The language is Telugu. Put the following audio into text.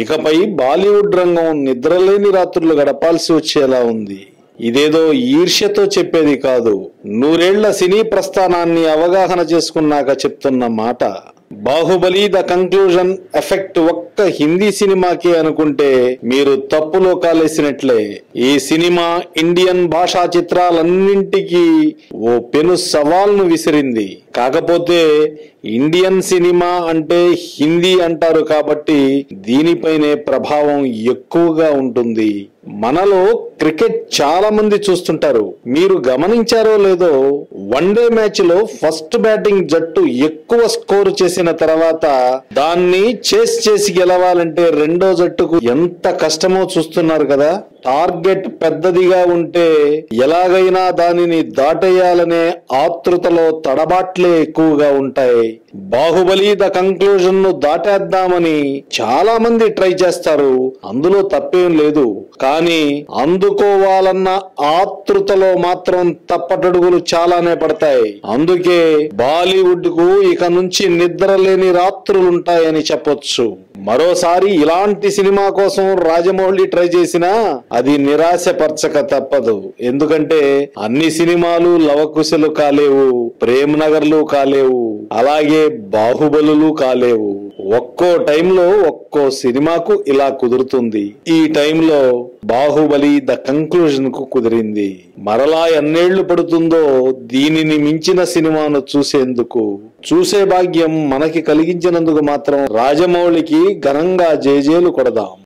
ఇకపై బాలీవుడ్ రంగం నిద్రలేని రాత్రులు గడపాల్సి వచ్చేలా ఉంది. ఇదేదో ఈర్ష్యతో చెప్పేది కాదు. నూరేళ్ళ సినీ ప్రస్థానాన్ని అవగాహన చేసుకున్నాక చెప్తున్న మాట. బాహుబలి ద కంక్లూజన్ ఎఫెక్ట్ ఒక్క హిందీ సినిమాకి అనుకుంటే మీరు తప్పులో కాలేసినట్లే ఈ సినిమా ఇండియన్ భాషా చిత్రాలన్నింటికీ ఓ పెను సవాల్ను విసిరింది. కాకపోతే ఇండియన్ సినిమా అంటే హిందీ అంటారు కాబట్టి దీనిపైనే ప్రభావం ఎక్కువగా ఉంటుంది. మనలో క్రికెట్ చాలా మంది చూస్తుంటారు. మీరు గమనించారో లేదో వన్డే మ్యాచ్లో ఫస్ట్ బ్యాటింగ్ జట్టు ఎక్కువ స్కోర్ చేసిన తర్వాత దాన్ని చేస్ చేసి గెలవాలంటే రెండో జట్టుకు ఎంత కష్టమో చూస్తున్నారు కదా. టార్గెట్ పెద్దదిగా ఉంటే ఎలాగైనా దానిని దాటేయాలనే ఆతృతలో తడబాట్లే ఎక్కువగా ఉంటాయి. బాహుబలి ద కంక్లూజన్ను దాటేద్దామని చాలా మంది ట్రై చేస్తారు. అందులో తప్పేం లేదు. కానీ అందుకోవాలన్న ఆతృతలో మాత్రం తప్పటడుగులు చాలానే పడతాయి. అందుకే బాలీవుడ్కు ఇక నుంచి నిద్ర లేని రాత్రులుంటాయని చెప్పొచ్చు. మరోసారి ఇలాంటి సినిమా కోసం రాజమౌళి ట్రై చేసినా అది నిరాశపరచక తప్పదు. ఎందుకంటే అన్ని సినిమాలు లవకుశలు కాలేవు ప్రేమ్ నగర్లు కాలేవు అలాగే బాహుబలులు కాలేవు. ఒక్కో టైంలో ఒక్కో సినిమాకు ఇలా కుదురుతుంది. ఈ టైంలో బాహుబలి ద కంక్లూజన్కు కుదిరింది. మరలా ఎన్నేళ్ళు పడుతుందో దీనిని మించిన సినిమాను చూసేందుకు. చూసే భాగ్యం మనకి కలిగించినందుకు మాత్రం రాజమౌళికి ఘనంగా జేజేలు కొడదాం.